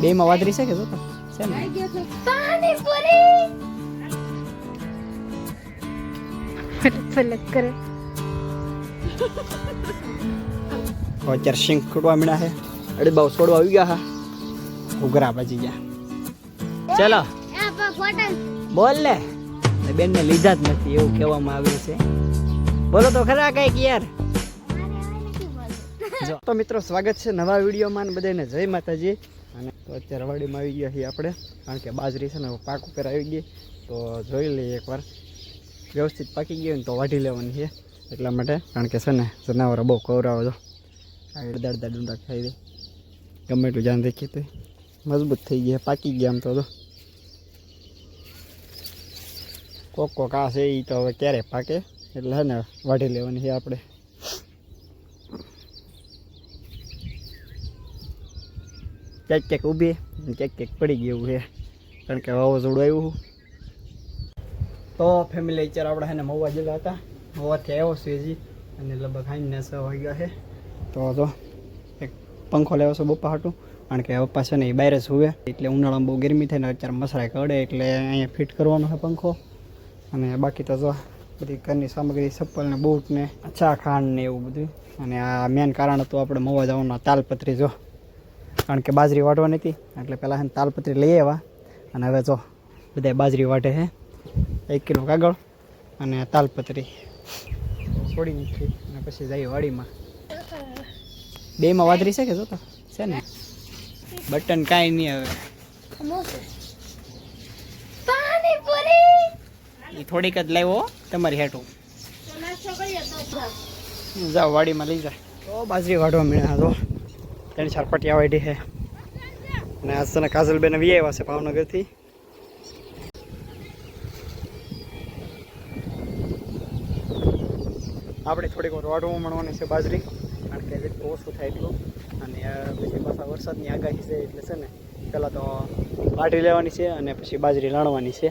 બે માં વાદરી છે કે જો તો છે ને પાણીપુરી ફલક કરે. અત્યારે શીંગ ખૂટવા મળ્યા છે. અડે બાવ છોડવા આવી ગયા હા. ઉઘરા બચી ગયા. ચલો. બોલ લે બેન ને લીધા જ નથી એવું કહેવામાં આવ્યું છે. બોલો તો ખરા કંઈક યાર. જો. તો મિત્રો સ્વાગત છે નવા વિડીયોમાં બધાને જય માતાજી. અને તો અત્યારે વાડીમાં આવી ગયા છીએ આપણે. કારણ કે બાજરી છે ને પાક ઉપર આવી ગઈ. તો જોઈ લઈએ એકવાર. વ્યવસ્થિત પાકી ગઈ ને તો વાઢી લેવાની છે. એટલા માટે કારણ કે છે ને જનાવરો બહુ કવરાવો છો. આ અડધા અડધા ડુંડા ખાઈ દે ગમે એટલું ધ્યાન રાખીએ તો. મજબૂત થઈ ગયા પાકી ગયા આમ તો તો કોક કોક આ છે એ તો હવે ક્યારે પાકે? એટલે છે ને વાઢી લેવાની છે આપણે. ક્યાંક ક્યાંક ઊભી ક્યાંક ક્યાંક પડી ગયું છે. કારણ કે વાવાઝોડું આવ્યું તો ફેમિલી અત્યારે આપણે એને મહુવા જેલા હતા. મહુવાથી આવ્યો છે અને લગભગ ખાઈને છ વાગ્યા છે. તો જો, એક પંખો લેવો છે બપ્પા હાટું. કારણ કે પપ્પા છે ને એ બહાર સુવે એટલે ઉનાળામાં બહુ ગરમી થાય ને અત્યારે મસરાય કડે, એટલે અહીંયા ફિટ કરવાનો છે પંખો. અને બાકી તો જો, બધી ઘરની સામગ્રી, ચપ્પલ ને બૂટ ને ચા, ખાંડ ને એવું બધું. અને આ મેન કારણ હતું આપણે મવા જવાનું તાલપત્રી, જો. કારણ કે બાજરી વાટવાની હતી એટલે પહેલાં છે તાલપત્રી લઈ આવ્યા. અને હવે જો બધા બાજરી વાટે છે એક કિલો કાગળ અને તાલપત્રી. છોડી નીકળી અને પછી જઈએ વાડીમાં. બેમાં વાદરી છે કે જોતો? છે ને? બટન કાંઈ નહીં હવે એ થોડીક જ લાવ્યો તમારી હેઠું. જાઓ વાડીમાં લઈ જાય તો બાજરી વાઢવા મળ્યા તો ત્રણ ચાર પટિયા વાઢી છે. અને આજ તને કાજલબેન વી આવ્યા છે ભાવનગરથી. આપણે થોડીક વાર વાઢવા મળવાની છે બાજરી, કારણ કે એટલું ઓછું થાય એટલું. અને પછી પાછા વરસાદની આગાહી છે એટલે છે ને, પહેલાં તો વાઢી લેવાની છે અને પછી બાજરી લણવાની છે.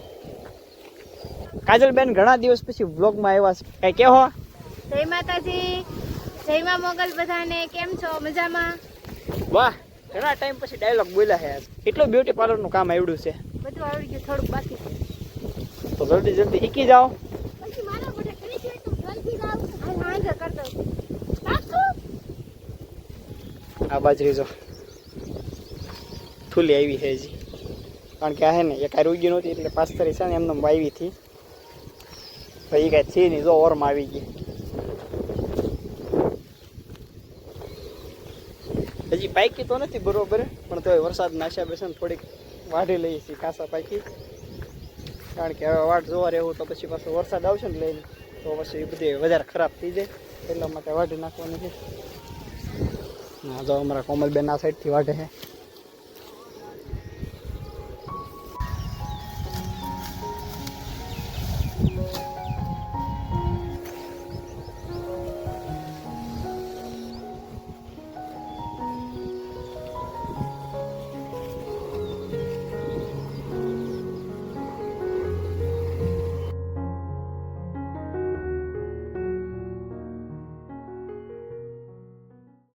કાજલબેન ઘણા દિવસ પછી વ્લોગમાં આવ્યા છે. કાંઈ કહો જય માતાજી, જય મા મોગલ બધાને, કેમ છો? મજામાં? વાહ ઘણા ટાઈમ પછી ડાયલોગ બોલ્યા છે કેટલું બ્યુટી પાર્લરનું કામ આવડ્યું છે? બધું આવડી ગયું થોડુંક બાકી છે. તો જલ્દી જલ્દી શીખી જાઓ. આ બાજરી જો. થૂલી આવી છે હજી. કારણ કે આ હે ને એ કાંઈ રૂગી નહોતી એટલે પાસ્તરી છે ને એમને વાવી હતી. પછી કાંઈ થઈ નહીં જો ઓરમાં આવી ગઈ. હજી પાકી તો નથી બરોબર, પણ તો વરસાદ નાશ્યા બેસે થોડીક વાઢી લઈએ છીએ ખાસા પાકી કારણ કે હવે વાટ જોવા રહેવું તો પછી પાછો વરસાદ આવશે ને લઈને, તો પછી એ બધી વધારે ખરાબ થઈ જાય. એટલા માટે વાઢી નાખવાની છે. ના, જો અમારા કોમલબેન આ સાઈડથી વાઢે છે.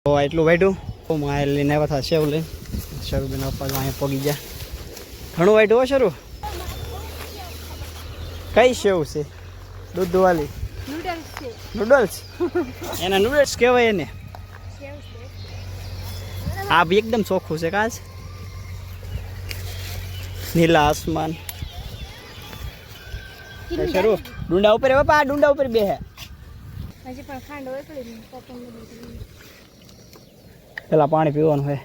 તો એટલું વાઢ્યું હું આ લઈને આવ્યા હતા સેવ લઈને. શરૂ બેન આપવા અહીંયા પગી ગયા. ઘણું વાઢ્યું હો શરૂ? કઈ સેવ છે? દૂધવાળી નૂડલ્સ નૂડલ્સ એના નૂડલ્સ કહેવાય એને. આ બી એકદમ ચોખ્ખું છે કાચ નીલા આસમાન. શરૂ ડુંડા ઉપર બાપા ડુંડા ઉપર બે હે. હજી પણ ખાંડ હોય પેલા પાણી પીવાનું હોય.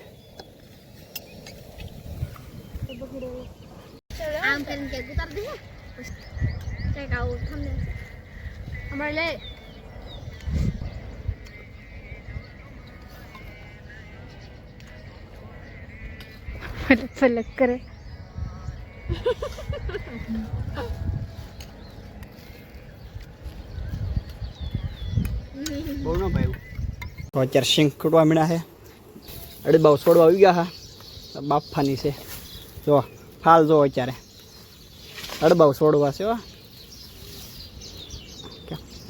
ફલક કરે. બહુ ન ભાઈ અત્યારે સિંગ કૂટવા મીણા છે. અડબાવ છોડવા આવી ગયા હા. બાફાની છે. જો ફાલ જો અત્યારે. અડબાવ છોડવા છે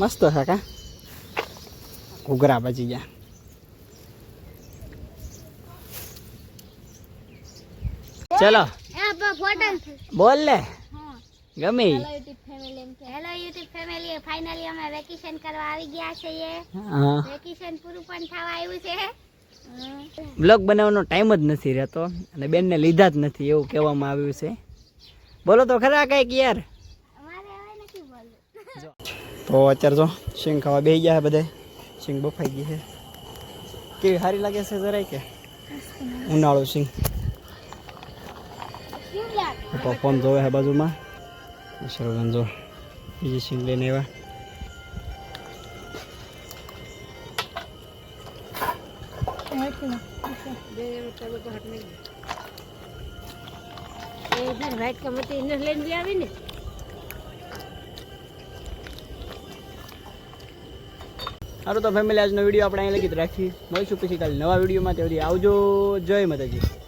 મસ્ત છે કા? ઘૂઘરા બચી ગયા. ચલો. બોલ લે ગમે. હેલો યુટ્યુબ ફેમિલી ફાઇનલી અમે વેકેશન કરવા આવી ગયા છીએ. વેકેશન પૂરું પણ થવા આવ્યું છે. બ્લોગ બનાવવાનો ટાઈમ જ નથી રહેતો અને બેનને લીધા જ નથી એવું કહેવામાં આવ્યું છે. બોલો તો ખરા કંઈક યાર. અમારે હવે નથી બોલવું તો અત્યારે જો સિંગ ખાવા બેસી ગયા છે બધા સિંગ બફાઈ ગઈ છે. કેવી સારી લાગે છે જરાય કે? ઉનાળો સિંગ પપ્પા ફોન જોવે છે બાજુમાં. જો બીજી સિંગ લઈને આવ્યા. વ્હાઈટ કમતી એને લઈને બી આવી ને સારું તો ફેમિલી આજનો વીડિયો આપણે અહીં લગી જ રાખી મળીશું પછી કાલે નવા વિડીયોમાં. ત્યાં આવજો. જય માતાજી.